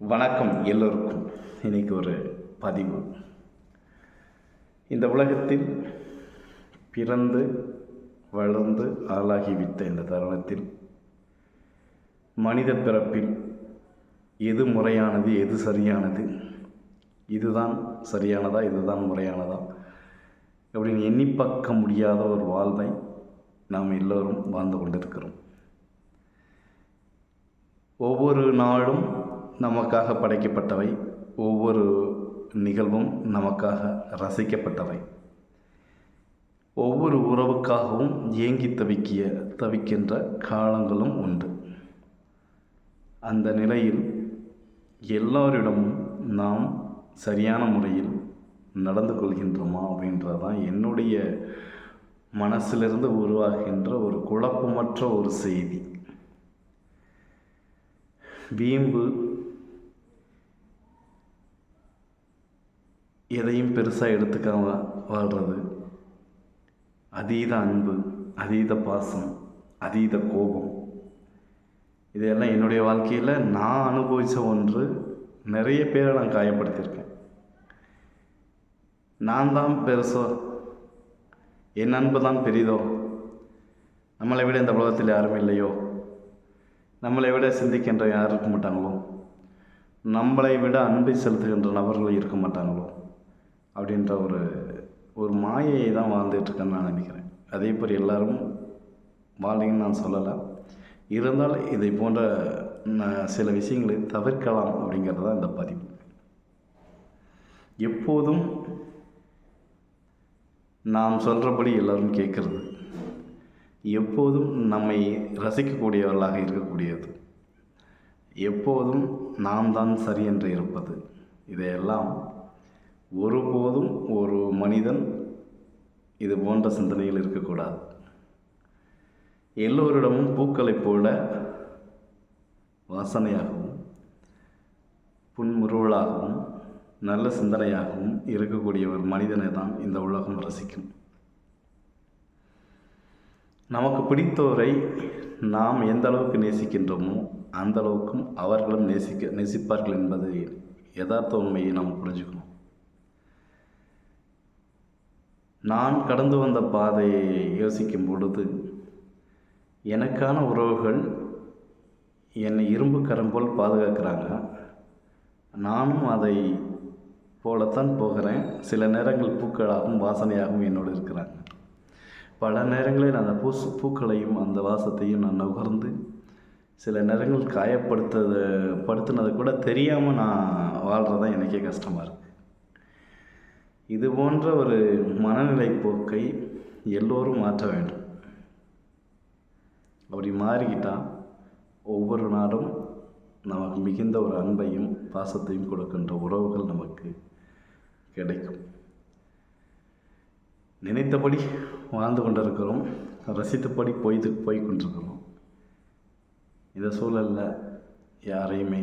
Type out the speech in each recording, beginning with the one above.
வணக்கம் எல்லோருக்கும். இன்னைக்கு ஒரு பதிவு. இந்த உலகத்தில் பிறந்து வளர்ந்து ஆளாகிவிட்ட இந்த தருணத்தில் மனித பிறப்பில் எது முறையானது எது சரியானது? இதுதான் சரியானதா இதுதான் முறையானதா? அப்படின்னு எண்ணி பார்க்க முடியாத ஒரு வாழ்வை நாம் எல்லோரும் வாழ்ந்து கொண்டிருக்கிறோம். ஒவ்வொரு நாளும் நமக்காக படைக்கப்பட்டவை. ஒவ்வொரு நிகழ்வும் நமக்காக ரசிக்கப்பட்டவை. ஒவ்வொரு உறவுக்காகவும் ஏங்கி தவிக்கிய தவிக்கின்ற காலங்களும் உண்டு. அந்த நிலையில் எல்லோரிடமும் நாம் சரியான முறையில் நடந்து கொள்கின்றோமா அப்படின்றது தான் என்னுடைய மனசிலிருந்து உருவாகின்ற ஒரு குழப்பமற்ற ஒரு செய்தி. வீம்பு எதையும் பெருசாக எடுத்துக்காம வாழ்கிறது அதீத அன்பு அதீத பாசம் அதீத கோபம். இதெல்லாம் என்னுடைய வாழ்க்கையில் நான் அனுபவித்த ஒன்று நிறைய பேரை நான் காயப்படுத்தியிருக்கேன். நான் தான் பெருசோ? என் அன்பு தான் பெரிதோ? நம்மளை விட இந்த உலகத்தில் யாரும் இல்லையோ? நம்மளை விட சிந்திக்கின்ற யாரும் இருக்க மாட்டாங்களோ? நம்மளை விட அன்பை செலுத்துகின்ற நபர்கள் இருக்க மாட்டாங்களோ? அப்படின்ற ஒரு ஒரு மாயையை தான் வாழ்ந்துட்டுருக்கேன்னு நான் நினைக்கிறேன். அதே போல் எல்லோரும் வாழ்றீங்கன்னு நான் சொல்லலை. இருந்தாலும் இதை போன்ற சில விஷயங்களை தவிர்க்கலாம் அப்படிங்கிறது தான் இந்த பதிவு. எப்போதும் நாம் சொல்கிறபடி எல்லோரும் கேட்குறது எப்போதும் நம்மை ரசிக்கக்கூடியவர்களாக இருக்கக்கூடியது எப்போதும் நாம் தான் சரி என்று இருப்பது இதையெல்லாம் ஒருபோதும் ஒரு மனிதன் இது போன்ற சிந்தனையில் இருக்கக்கூடாது. எல்லோரிடமும் பூக்களைப் போல வாசனையாகவும் புன்முருவலாகவும் நல்ல சிந்தனையாகவும் இருக்கக்கூடிய ஒரு மனிதனை தான் இந்த உலகம் ரசிக்கும். நமக்கு பிடித்தோரை நாம் எந்த அளவுக்கு நேசிக்கின்றோமோ அந்த அளவுக்கும் அவர்களும் நேசிக்க நேசிப்பார்கள் என்பது யதார்த்த உண்மையை நாம் புரிஞ்சுக்கணும். நான் கடந்து வந்த பாதையை யோசிக்கும் பொழுது எனக்கான உறவுகள் என்னை இரும்பு கரம் போல் பாதுகாக்கிறாங்க. நானும் அதை போலத்தான் போகிறேன். சில நேரங்கள் பூக்களாகவும் வாசனையாகவும் என்னோடு இருக்கிறாங்க. பல நேரங்களில் அந்த பூசு பூக்களையும் அந்த வாசத்தையும் நான் நுகர்ந்து சில நேரங்கள் காயப்படுத்தது படுத்தினது கூட தெரியாமல் நான் வாழ்கிறது தான் எனக்கே கஷ்டமாக இருக்குது இது போன்ற ஒரு மனநிலை போக்கை எல்லோரும் மாற்ற வேண்டும். அப்படி மாறிக்கிட்டால் ஒவ்வொரு நாளும் நமக்கு மிகுந்த ஒரு அன்பையும் பாசத்தையும் கொடுக்கின்ற உறவுகள் நமக்கு கிடைக்கும். நினைத்தபடி வாழ்ந்து கொண்டிருக்கிறோம் ரசித்தபடி போய்த்து போய் கொண்டிருக்கிறோம். இந்த சூழலில் யாரையுமே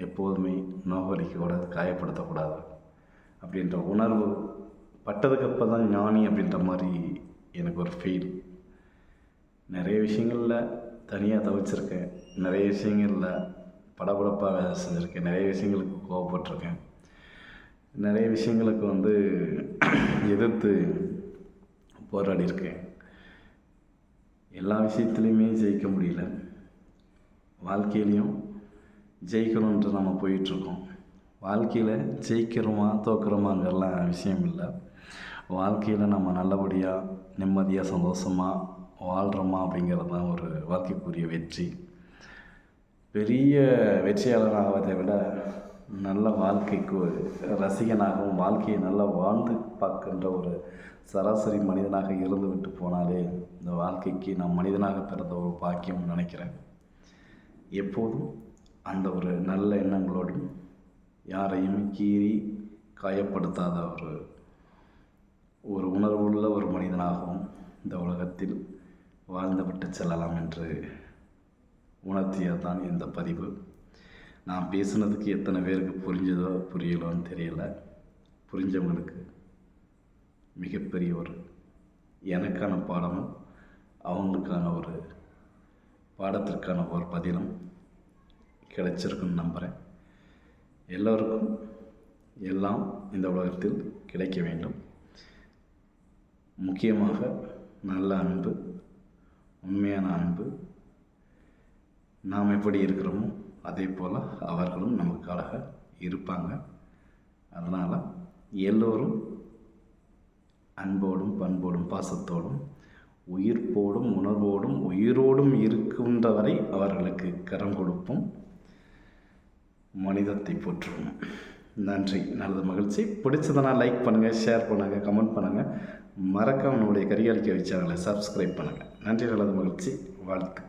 எப்போதுமே நோகடிக்கக்கூடாது காயப்படுத்தக்கூடாது. அப்படின்ற உணர்வு பட்டதுக்கப்புறம் தான் ஞானி அப்படின்ற மாதிரி எனக்கு ஒரு ஃபீல் நிறைய விஷயங்களில் தனியாக தவிச்சிருக்கேன். நிறைய விஷயங்களில் படபடப்பாக வேலை செஞ்சுருக்கேன். நிறைய விஷயங்களுக்கு கோவப்பட்டிருக்கேன். நிறைய விஷயங்களுக்கு வந்து எதிர்த்து போராடி இருக்கேன் எல்லா விஷயத்துலையுமே ஜெயிக்க முடியல. வாழ்க்கையிலையும் ஜெயிக்கணுன்ட்டு நம்ம போயிட்டுருக்கோம். வாழ்க்கையில் ஜெயிக்கிறோமா தோக்குறோமாங்கிறலாம் விஷயம் இல்லை வாழ்க்கையில் நம்ம நல்லபடியாக நிம்மதியாக சந்தோஷமாக வாழ்கிறோமா அப்படிங்கிறது தான் ஒரு வாழ்க்கைக்குரிய வெற்றி. பெரிய வெற்றியாளர் ஆவதை விட நல்ல வாழ்க்கைக்கு ஒரு ரசிகனாகவும் வாழ்க்கையை நல்லா வாழ்ந்து பார்க்கின்ற ஒரு சராசரி மனிதனாக இருந்து விட்டு போனாலே இந்த வாழ்க்கைக்கு நான் மனிதனாக பிறந்த ஒரு பாக்கியம் நினைக்கிறேன். எப்போதும் அந்த ஒரு நல்ல எண்ணங்களோடும் யாரையும் கீறி காயப்படுத்தாத ஒரு ஒரு உணர்வுள்ள ஒரு மனிதனாகவும் இந்த உலகத்தில் வாழ்ந்துவிட்டு செல்லலாம் என்று உணர்த்தியதான் இந்த பதிவு. நான் பேசுனதுக்கு எத்தனை பேருக்கு புரிஞ்சதோ புரியலோன்னு தெரியலை. புரிஞ்சவங்களுக்கு மிகப்பெரிய ஒரு எனக்கான பாடமும் அவங்களுக்கான ஒரு பாடத்திற்கான ஒரு பதிலும் கிடைச்சிருக்குன்னு நம்புகிறேன் எல்லோருக்கும் எல்லாம் இந்த உலகத்தில் கிடைக்க வேண்டும். முக்கியமாக நல்ல அன்பு உண்மையான அன்பு. நாம் எப்படி இருக்கிறோமோ அதே போல் அவர்களும் நமக்காக இருப்பாங்க. அதனால் எல்லோரும் அன்போடும் பண்போடும் பாசத்தோடும் உயிர்ப்போடும் உணர்வோடும் உயிரோடும் இருக்கின்ற வரை அவர்களுக்கு கரம் கொடுப்போம். மனிதத்தை போற்றுவோம் நன்றி. நல்லது மகிழ்ச்சி. பிடிச்சதுனா லைக் பண்ணுங்கள் ஷேர் பண்ணுங்கள் கமெண்ட் பண்ணுங்கள் மறக்காம நம்முடைய கரிகாலிக்க வச்சாங்களை சப்ஸ்கிரைப் பண்ணுங்கள் நன்றி நல்லது மகிழ்ச்சி. வாழ்த்து.